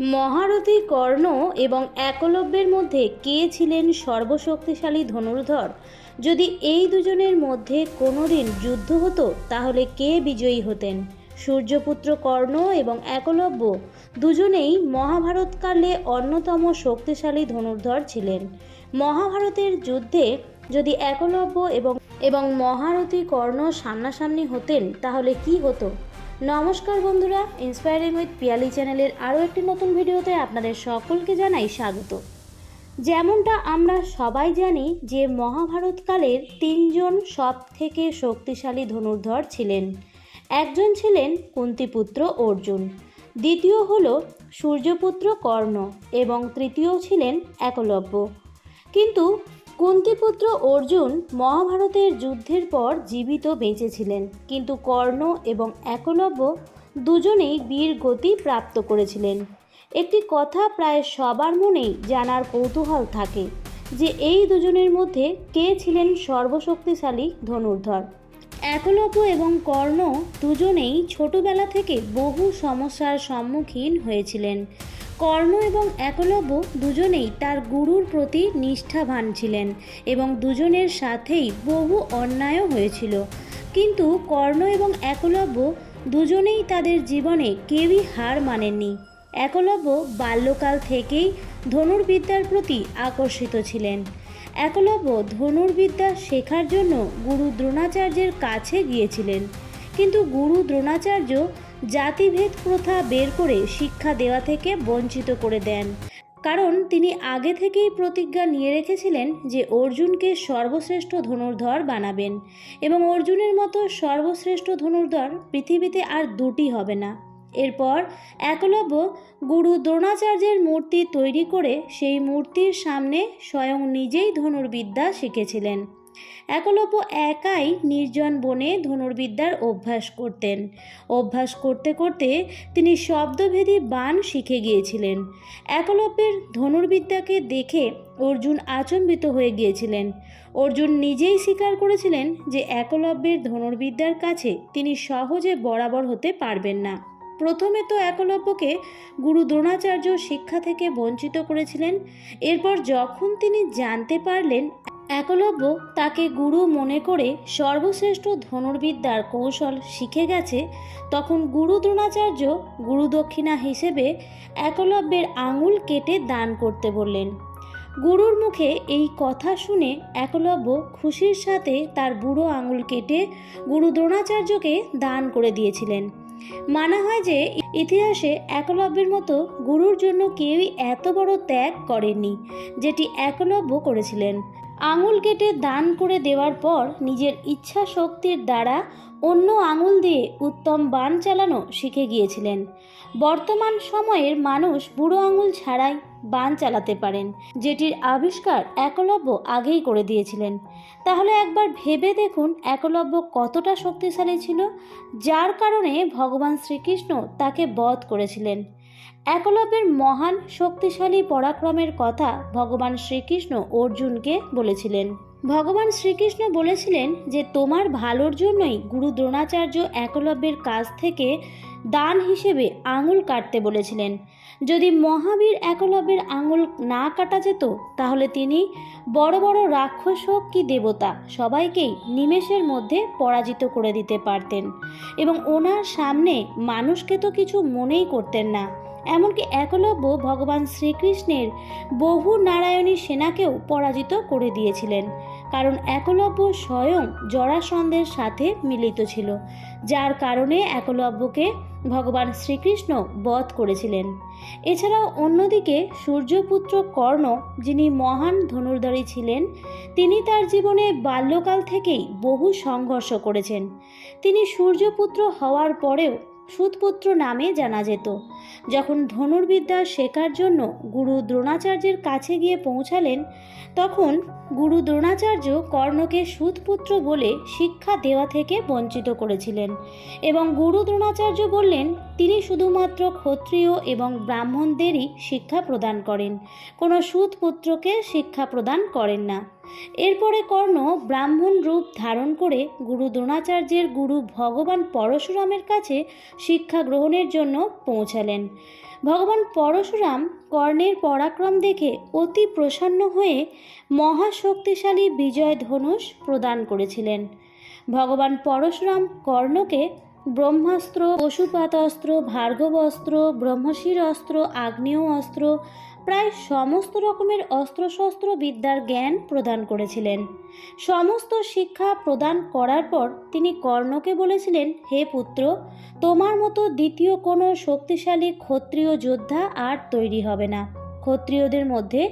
মহারথী কর্ণ এবং একলব্যের মধ্যে কে ছিলেন সর্বশক্তিশালী ধনুর্ধর? যদি এই দুজনের মধ্যে কোনোদিন যুদ্ধ হতো, তাহলে কে বিজয়ী হতেন? সূর্যপুত্র কর্ণ এবং একলব্য দুজনেই মহাভারতকালে অন্যতম শক্তিশালী ধনুর্ধর ছিলেন। মহাভারতের যুদ্ধে যদি একলব্য এবং এবং মহারথী কর্ণ সামনাসামনি হতেন, তাহলে কি হতো? নমস্কার বন্ধুরা ইন্সপায়ারিং উইথ পিয়ালি চ্যানেলের আরও একটি নতুন ভিডিওতে আপনাদের সকলকে জানাই স্বাগত। যেমনটা আমরা সবাই জানি যে মহাভারতকালের তিনজন সব থেকে শক্তিশালী ধনুর্ধর ছিলেন। একজন ছিলেন কুন্তিপুত্র অর্জুন, দ্বিতীয় হল সূর্যপুত্র কর্ণ এবং তৃতীয় ছিলেন একলব্য। কিন্তু কুন্তিপুত্র অর্জুন মহাভারতের যুদ্ধের পর জীবিত বেঁচেছিলেন। কিন্তু কর্ণ এবং একলব্য দুজনেই বীর গতি প্রাপ্ত করেছিলেন। একটি কথা প্রায় সবার মনেই জানার কৌতূহল থাকে যে এই দুজনের মধ্যে কে ছিলেন সর্বশক্তিশালী ধনুর্ধর। একলব্য এবং কর্ণ দুজনেই ছোটবেলা থেকে বহু সমস্যার সম্মুখীন হয়েছিলেন। কর্ণ এবং একলব্য দুজনেই তার গুরুর প্রতি নিষ্ঠাবান ছিলেন এবং দুজনের সাথেই বহু অন্যায়ও হয়েছিল। কিন্তু কর্ণ এবং একলব্য দুজনেই তাদের জীবনে কেউই হার মানেননি। একলব্য বাল্যকাল থেকেই ধনুর্বিদ্যার প্রতি আকর্ষিত ছিলেন। একলব্য ধনুর্বিদ্যা শেখার জন্য গুরু দ্রোণাচার্যের কাছে গিয়েছিলেন। কিন্তু গুরু দ্রোণাচার্য জাতিভেদ প্রথা বের করে শিক্ষা দেওয়া থেকে বঞ্চিত করে দেন। কারণ তিনি আগে থেকেই প্রতিজ্ঞা নিয়ে রেখেছিলেন যে অর্জুনকে সর্বশ্রেষ্ঠ ধনুর্ধর বানাবেন এবং অর্জুনের মতো সর্বশ্রেষ্ঠ ধনুর্ধর পৃথিবীতে আর দুটি হবে না। এরপর একলব্য গুরু দ্রোণাচার্যের মূর্তি তৈরি করে সেই মূর্তির সামনে স্বয়ং নিজেই ধনুর্বিদ্যা শিখেছিলেন। একলব্য একাই নির্জন বনে ধনুর্বিদ্যার অভ্যাস করতেন। অভ্যাস করতে করতে তিনি শব্দভেদী বান শিখে গিয়েছিলেন। একলব্যের ধনুর্বিদ্যাকে দেখে অর্জুন আচম্বিত হয়ে গিয়েছিলেন। অর্জুন নিজেই স্বীকার করেছিলেন যে একলব্যের ধনুর্বিদ্যার কাছে তিনি সহজে বরাবর হতে পারবেন না। প্রথমে তো একলব্যকে গুরু দ্রোণাচার্য শিক্ষা থেকে বঞ্চিত করেছিলেন। এরপর যখন তিনি জানতে পারলেন একলব্য তাকে গুরু মনে করে সর্বশ্রেষ্ঠ ধনুর্বিদ্যার কৌশল শিখে গেছে, তখন গুরু দ্রোণাচার্য গুরুদক্ষিণা হিসেবে একলব্যের আঙুল কেটে দান করতে বললেন। গুরুর মুখে এই কথা শুনে একলব্য খুশির সাথে তার বুড়ো আঙুল কেটে গুরু দ্রোণাচার্যকে দান করে দিয়েছিলেন। মানা হয় যে, ইতিহাসে একলব্যের মতো গুরুর জন্য কেউই এত বড় ত্যাগ করেননি, যেটি একলব্য করেছিলেন। আঙুল কেটে দান করে দেওয়ার পর নিজের ইচ্ছা শক্তির দ্বারা অন্য আঙুল দিয়ে উত্তম বান চালানো শিখে গিয়েছিলেন। বর্তমান সময়ের মানুষ বুড়ো আঙুল ছাড়াই বান চালাতে পারেন, যেটির আবিষ্কার একলব্য আগেই করে দিয়েছিলেন। তাহলে একবার ভেবে দেখুন একলব্য কতটা শক্তিশালী ছিল, যার কারণে ভগবান শ্রীকৃষ্ণ তাকে বধ করেছিলেন। একলব্যের মহান শক্তিশালী পরাক্রমের কথা ভগবান শ্রীকৃষ্ণ অর্জুনকে বলেছিলেন। ভগবান শ্রীকৃষ্ণ বলেছিলেন যে, তোমার ভালোর জন্যই গুরু দ্রোণাচার্য একলব্যের কাছ থেকে দান হিসেবে আঙুল কাটতে বলেছিলেন। যদি মহাবীর একলব্যের আঙুল না কাটা যেত, তাহলে তিনি বড় বড় রাক্ষস হোক কি দেবতা, সবাইকেই নিমেষের মধ্যে পরাজিত করে দিতে পারতেন। এবং ওনার সামনে মানুষকে তো কিছু মনেই করতেন না। এমনকি একলব্য ভগবান শ্রীকৃষ্ণের বহু নারায়ণী সেনাকেও পরাজিত করে দিয়েছিলেন, কারণ একলব্য স্বয়ং জরাসন্ধের সাথে মিলিত ছিল, যার কারণে একলব্যকে ভগবান শ্রীকৃষ্ণ বধ করেছিলেন। এছাড়াও অন্যদিকে সূর্যপুত্র কর্ণ, যিনি মহান ধনুর্ধরী ছিলেন, তিনি তার জীবনে বাল্যকাল থেকেই বহু সংঘর্ষ করেছেন। তিনি সূর্যপুত্র হওয়ার পরেও সুতপুত্র নামে জানা যেত। যখন ধনুর্বিদ্যা শেখার জন্য গুরু দ্রোণাচার্যের কাছে গিয়ে পৌঁছালেন, তখন গুরু দ্রোণাচার্য কর্ণকে সুতপুত্র বলে শিক্ষা দেওয়া থেকে বঞ্চিত করেছিলেন এবং গুরু দ্রোণাচার্য বললেন, তিনি শুধুমাত্র ক্ষত্রিয় এবং ব্রাহ্মণদেরই শিক্ষা প্রদান করেন। কোনো সুতপুত্রকে শিক্ষা প্রদান করেন না। এরপরে কর্ণ ব্রাহ্মণ রূপ ধারণ করে গুরু দ্রোণাচার্যের গুরু ভগবান পরশুরামের কাছে শিক্ষা গ্রহণের জন্য পৌঁছালেন। ভগবান পরশুরাম কর্ণের পরাক্রম দেখে অতি প্রসন্ন হয়ে মহাশক্তিশালী বিজয় ধনুষ প্রদান করেছিলেন। ভগবান পরশুরাম কর্ণকে ব্রহ্মাস্ত্র পশুপাত অস্ত্র ভার্গব অস্ত্র ব্রহ্মশির অস্ত্র আগ্নেয় অস্ত্র প্রায় সমস্ত রকমের অস্ত্রশস্ত্র বিদ্যার জ্ঞান প্রদান করেছিলেন। সমস্ত শিক্ষা প্রদান করার পর তিনি কর্ণকে বলেছিলেন, হে পুত্র, তোমার মতো দ্বিতীয় কোনো শক্তিশালী ক্ষত্রিয় যোদ্ধা আর তৈরি হবে না। ক্ষত্রিয়দের মধ্যে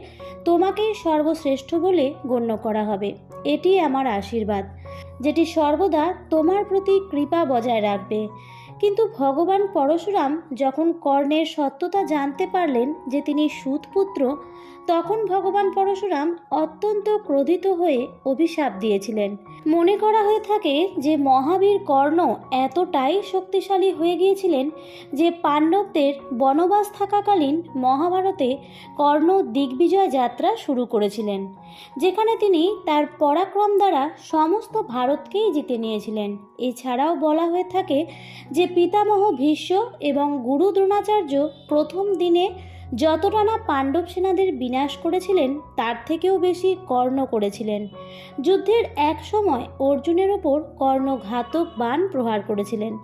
তোমাকেই সর্বশ্রেষ্ঠ বলে গণ্য করা হবে। এটি আমার আশীর্বাদ, যেটি সর্বদা তোমার প্রতি কৃপা বজায় রাখবে। কিন্তু ভগবান পরশুরাম যখন কর্ণের সত্যতা জানতে পারলেন যে তিনি সুতপুত্র তখন ভগবান পরশুরাম অত্যন্ত ক্রোধিত হয়ে অভিশাপ দিয়েছিলেন। মনে করা হয়ে থাকে যে মহাবীর কর্ণ এতটাই শক্তিশালী হয়ে গিয়েছিলেন যে পাণ্ডবদের বনবাস থাকাকালীন মহাভারতে কর্ণ দিগ্বিজয় যাত্রা শুরু করেছিলেন, যেখানে তিনি তার পরাক্রম দ্বারা সমস্ত ভারতকেই জিতে নিয়েছিলেন। এছাড়াও বলা হয়ে থাকে যে পিতামহ ভীষ্ম এবং গুরু দ্রোণাচার্য প্রথম দিনে যতটা না পাণ্ডব সেনাদের বিনাশ করেছিলেন, তার থেকেও বেশি কর্ণ করেছিলেন। যুদ্ধের এক সময় অর্জুনের ওপর কর্ণ ঘাতক বাণ প্রহার করেছিলেন।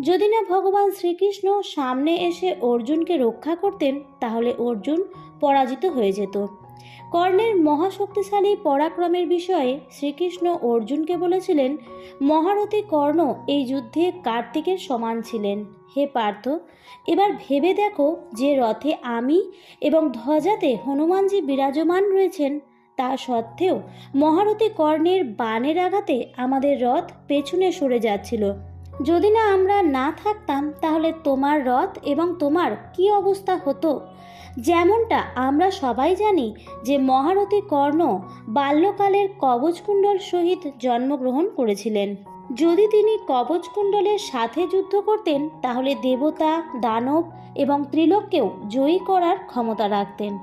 যদি না ভগবান শ্রীকৃষ্ণ সামনে এসে অর্জুনকে রক্ষা করতেন, তাহলে অর্জুন পরাজিত হয়ে যেত। কর্ণের মহাশক্তিশালী পরাক্রমের বিষয়ে শ্রীকৃষ্ণ অর্জুনকে বলেছিলেন, মহারথী কর্ণ এই যুদ্ধে কার্তিকের সমান ছিলেন। হে পার্থ, এবার ভেবে দেখো যে রথে আমি এবং ধ্বজাতে হনুমানজি বিরাজমান রয়েছেন। তা সত্ত্বেও মহারথী কর্ণের বাণের আঘাতে আমাদের রথ পেছনে সরে যাচ্ছিল। যদি না আমরা না থাকতাম, তাহলে তোমার রথ এবং তোমার কি অবস্থা হতো? যেমনটা আমরা সবাই জানি যে মহারথী কর্ণ বাল্যকালের কবচকুণ্ডল সহিত জন্মগ্রহণ করেছিলেন। যদি তিনি কবচকুণ্ডলের সাথে যুদ্ধ করতেন, তাহলে দেবতা, দানব এবং ত্রিলোককেও জয়ী করার ক্ষমতা রাখতেন।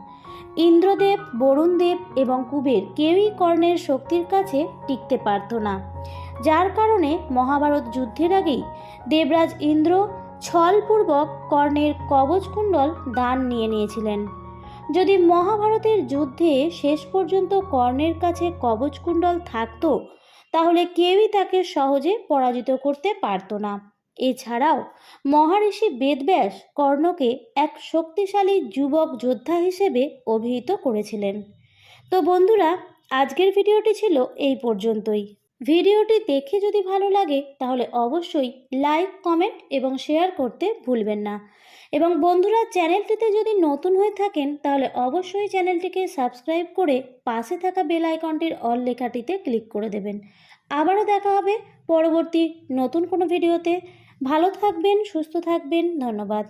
ইন্দ্রদেব, বরুণদেব এবং কুবের কেউই কর্ণের শক্তির কাছে টিকতে পারত না। যার কারণে মহাভারত যুদ্ধের আগেই দেবরাজ ইন্দ্র ছলপূর্বক কর্ণের কবচকুণ্ডল দান নিয়ে নিয়েছিলেন। যদি মহাভারতের যুদ্ধে শেষ পর্যন্ত কর্ণের কাছে কবচকুণ্ডল থাকতো, তাহলে কেউই তাকে সহজে পরাজিত করতে পারত না। এছাড়াও মহারিষি বেদব্যাস কর্ণকে এক শক্তিশালী যুবক যোদ্ধা হিসেবে অভিহিত করেছিলেন। তো বন্ধুরা, আজকের ভিডিওটি ছিল এই পর্যন্তই। ভিডিওটি দেখে যদি ভালো লাগে, তাহলে অবশ্যই লাইক, কমেন্ট এবং শেয়ার করতে ভুলবেন না। এবং বন্ধুরা, চ্যানেলটিতে যদি নতুন হয়ে থাকেন, তাহলে অবশ্যই চ্যানেলটিকে সাবস্ক্রাইব করে পাশে থাকা বেল আইকনটির অল লেখাটিতে ক্লিক করে দেবেন। আবারও দেখা হবে পরবর্তী নতুন কোনো ভিডিওতে। ভালো থাকবেন, সুস্থ থাকবেন, ধন্যবাদ।